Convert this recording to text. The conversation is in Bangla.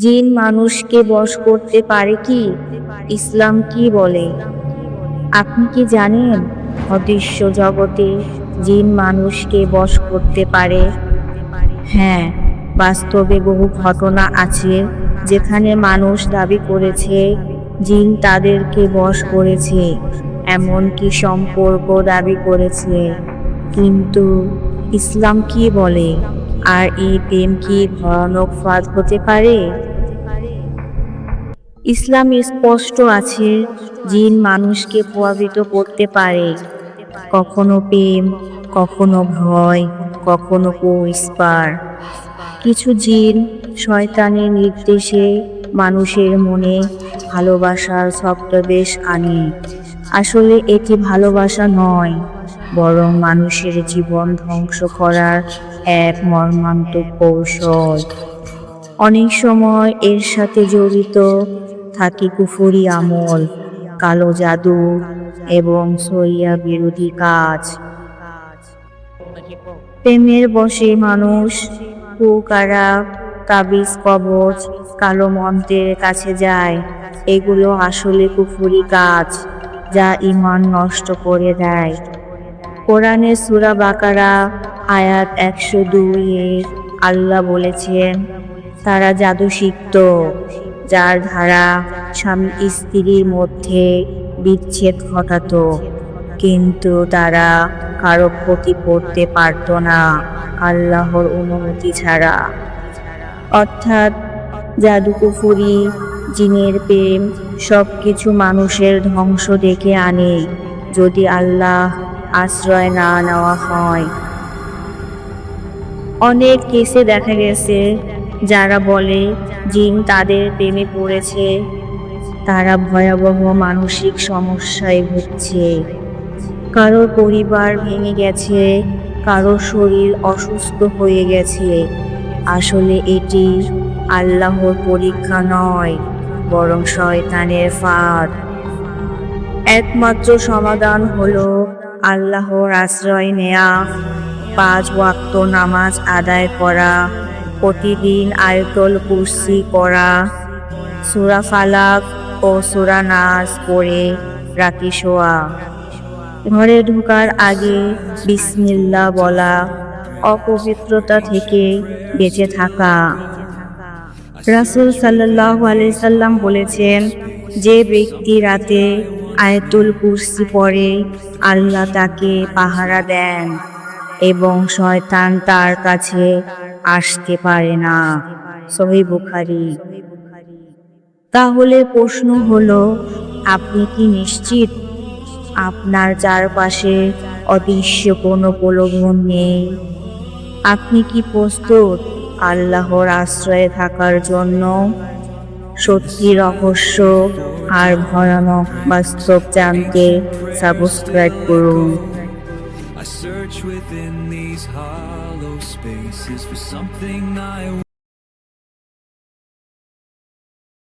জিন মানুষকে বশ করতে পারে কি? ইসলাম কি বলে? আপনি কি জানেন অদৃশ্য জগতে জিন মানুষকে বশ করতে পারে? হ্যাঁ বাস্তবে বহু ঘটনা আছে যেখানে মানুষ দাবি করেছে জিন তাদেরকে বশ করেছে, এমনকি সম্পর্ক দাবি করেছে। কিন্তু ইসলাম কি বলে? আর এই প্রেম কি ভয়ানক ফাঁদ হতে পারে? ইসলামে স্পষ্ট আছে, জিন মানুষকে প্রভাবিত করতে পারে। কখনো প্রেম, কখনো ভয়, কখনো কুইস্পার কিছু জিন শয়তানের নির্দেশে মানুষের মনে ভালোবাসার ছদ্মবেশ আনে। আসলে এটি ভালোবাসা নয়, বরং মানুষের জীবন ধ্বংস করার এক মর্মান্তিক কৌশল। অনেক সময় এর সাথে জড়িত থাকে কুফুরি আমল, কালো জাদু এবং সইয়া বিরোধী কাজ। প্রেমের বসে মানুষ, কুকারা, তাবিজ, কবচ, কালো মন্ত্রের কাছে যায়। এগুলো আসলে কুফুরি কাজ, যা ইমান নষ্ট করে দেয়। কোরআনের সুরা বাকারা, আয়াত একশো দুইয়ে আল্লাহ বলেছেন, তারা জাদু শিখত যার ধারা স্বামী স্ত্রীর মধ্যে বিচ্ছেদ ঘটাত। কিন্তু তারা কারও ক্ষতি করতে পারত না আল্লাহর অনুমতি ছাড়া। অর্থাৎ জাদুকুফুরি, জিনের প্রেম সব কিছু মানুষের ধ্বংস ডেকে আনে যদি আল্লাহ আশ্রয় না নেওয়া হয়। অনেক কেসে দেখা গেছে যারা বলে জিন তাদের প্রেমে পড়েছে, তারা ভয়াবহ মানসিক সমস্যায় ভুগছে। কারও পরিবার ভেঙে গেছে কারও শরীর অসুস্থ হয়ে গেছে। আসলে এটি আল্লাহর পরীক্ষা নয়, বরং শয়তানের ফাঁদ। একমাত্র সমাধান হলো আল্লাহর আশ্রয় নেয়া, পাঁচ ওয়াক্ত নামাজ আদায় করা। প্রতিদিন আয়তল কুর্সি করা সুরা ফালাক ও সুরা নাচ পড়ে রাতে শোয়া। ঘরে ঢোকার আগে বিসমিল্লা বলা, অপবিত্রতা থেকে বেঁচে থাকা। রাসুল সাল্লাহ সাল্লাম বলেছেন, যে ব্যক্তি রাতে আয়তুল কুরসি পরে আল্লাহ তাকে পাহারা দেন এবং শয়তান তার কাছে আসতে পারে না। সহি বুখারি। তাহলে প্রশ্ন হলো, আপনি কি নিশ্চিত আপনার চারপাশে অদৃশ্য কোনো প্রলোভন নেই? আপনি কি প্রস্তুত আল্লাহর আশ্রয়ে থাকার জন্য? সত্যি রহস্য আর ভয়ানক বাস্তব জানতে সাবস্ক্রাইব করুন। Search within these hollow spaces for something I